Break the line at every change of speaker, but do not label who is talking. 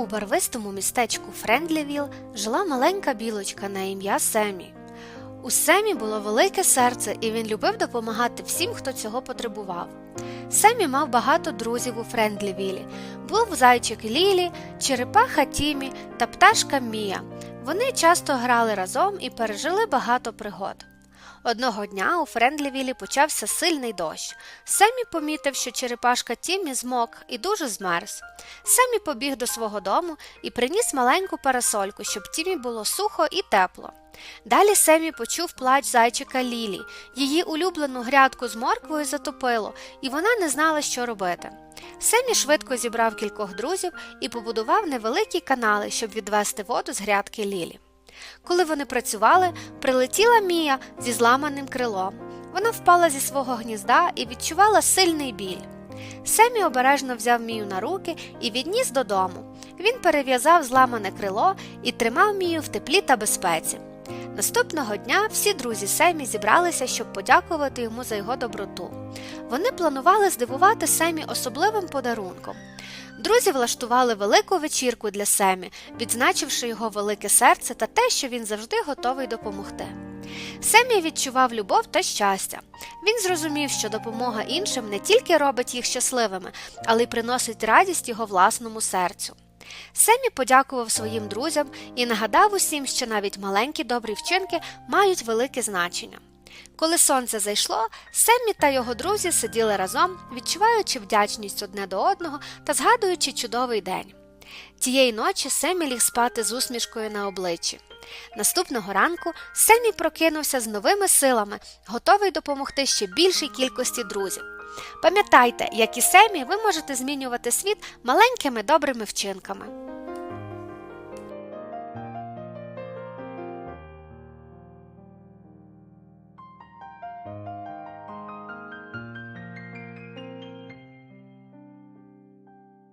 У барвистому містечку Френдлівіл жила маленька білочка на ім'я Семі. У Семі було велике серце, і він любив допомагати всім, хто цього потребував. Семі мав багато друзів у Френдлівілі. Був зайчик Лілі, черепаха Тімі та пташка Мія. Вони часто грали разом і пережили багато пригод. Одного дня у Френдлівілі почався сильний дощ. Семі помітив, що черепашка Тімі змок і дуже змерз. Семі побіг до свого дому і приніс маленьку парасольку, щоб Тімі було сухо і тепло. Далі Семі почув плач зайчика Лілі. Її улюблену грядку з морквою затопило, і вона не знала, що робити. Семі швидко зібрав кількох друзів і побудував невеликі канали, щоб відвести воду з грядки Лілі. Коли вони працювали, прилетіла Мія зі зламаним крилом. Вона впала зі свого гнізда і відчувала сильний біль. Семі обережно взяв Мію на руки і відніс додому. Він перев'язав зламане крило і тримав Мію в теплі та безпеці. Наступного дня всі друзі Семі зібралися, щоб подякувати йому за його доброту. Вони планували здивувати Семі особливим подарунком. Друзі влаштували велику вечірку для Семі, відзначивши його велике серце та те, що він завжди готовий допомогти. Семі відчував любов та щастя. Він зрозумів, що допомога іншим не тільки робить їх щасливими, але й приносить радість його власному серцю. Семі подякував своїм друзям і нагадав усім, що навіть маленькі добрі вчинки мають велике значення. Коли сонце зайшло, Семмі та його друзі сиділи разом, відчуваючи вдячність одне до одного та згадуючи чудовий день. Тієї ночі Семі ліг спати з усмішкою на обличчі. Наступного ранку Семі прокинувся з новими силами, готовий допомогти ще більшій кількості друзів. Пам'ятайте, як і Семі, ви можете змінювати світ маленькими добрими вчинками.